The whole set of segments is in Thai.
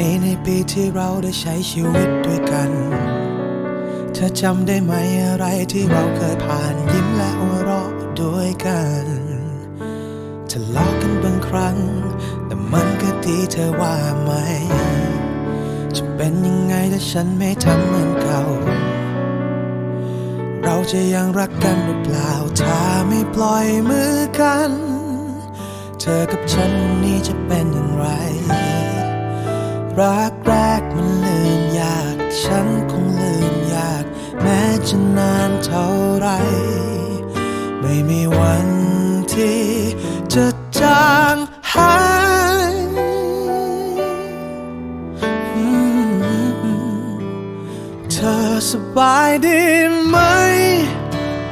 นี้ในปีที่เราได้ใช้ชีวิตด้วยกัน เธอจำได้ไหมอะไรที่เราเคยผ่านยิ้มและหัวเราะด้วยกันทะเลาะกันบางครั้ง แต่มันก็ดีเธอว่าไหม จะเป็นยังไงถ้าฉันไม่ทำเหมือนเก่า เราจะยังรักกันหรือเปล่า ถ้าไม่ปล่อยมือกัน เธอกับฉันวันนี้จะเป็นอย่างไร รักแรกมันลืมยาก ฉันคงลืมยาก แม้จะนานเท่าไร ไม่มีวันที่จะจางหายเธอสบายดีไหม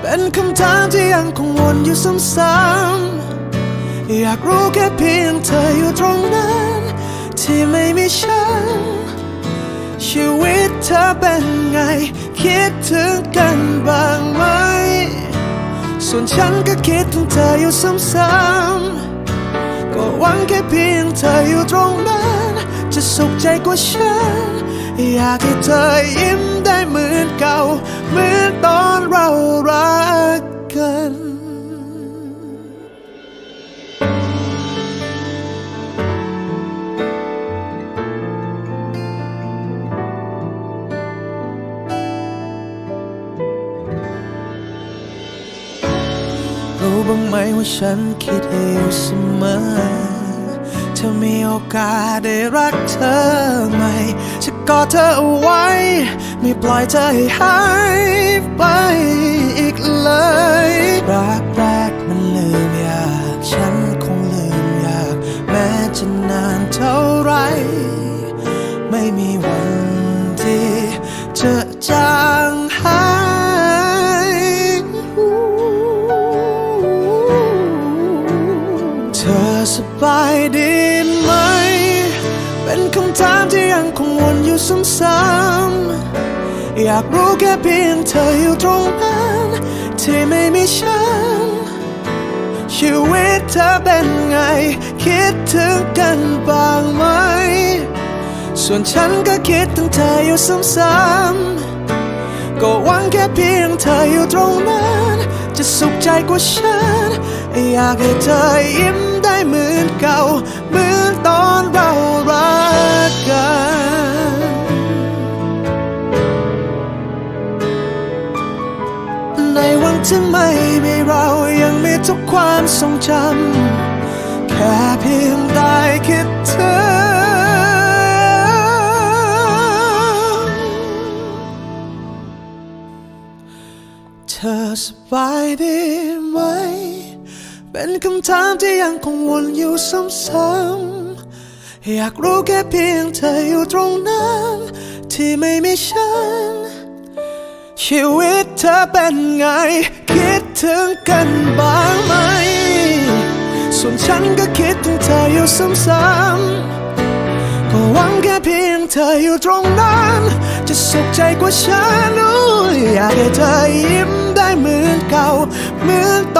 เป็นคำถามที่ยังคงวนอยู่ซ้ำๆอยากรู้แค่เพียงเธออยู่ตรงนั้น ที่ไม่มีฉัน ชีวิตเธอเป็นไง คิดถึงกันบ้างไหม ส่วนฉันก็คิดถึงเธออยู่ซ้ำๆก็หวังแค่เพียงเธออยู่ตรงนั้น จะสุขใจกว่าฉัน อยากให้เธอยิ้มได้เหมือนเก่าเหมือน บ้างไหมว่าฉันคิดอยู่เสมอถ้ามีโอกาสได้รักเธอใหม่จะกอดเธอเอาไว้ ไม่ปล่อยเธอให้หายไปอีกเลย รักแรกมันลืมยาก ฉันคงลืมยาก แม้จะนานเท่าไร ไม่มีวัน สบายดีไหม เป็นคำถามที่ยังคงวนอยู่ซ้ำๆอยากรู้แค่เพียงเธออยู่ตรงนั้นที่ไม่มีฉัน ชีวิตเธอเป็นไง คิดถึงกันบ้างไหม ส่วนฉันก็คิดถึงเธออยู่ซ้ำๆก็หวังแค่เพียงเธออยู่ตรงนั้น จะสุขใจกว่าฉัน อยากให้เธอยิ้ม ในวันที่ไม่มีเรายังมีทุกความทรงจำแค่เพียงได้คิดถึงเธอสบายดีไหม เป็นคำถามที่ยังคงวนอยู่ซ้ำๆอยากรู้แค่เพียงเธออยู่ตรงนั้น ที่ไม่มีฉัน ชีวิตเธอเป็นไง คิดถึงกันบ้างไหม ส่วนฉันก็คิดถึงเธออยู่ซ้ำๆก็หวังแค่เพียงเธออยู่ตรงนั้น จะสุขใจกว่าฉันรู้อยากให้เธอยิ้มได้เหมือนเก่าเหมือนต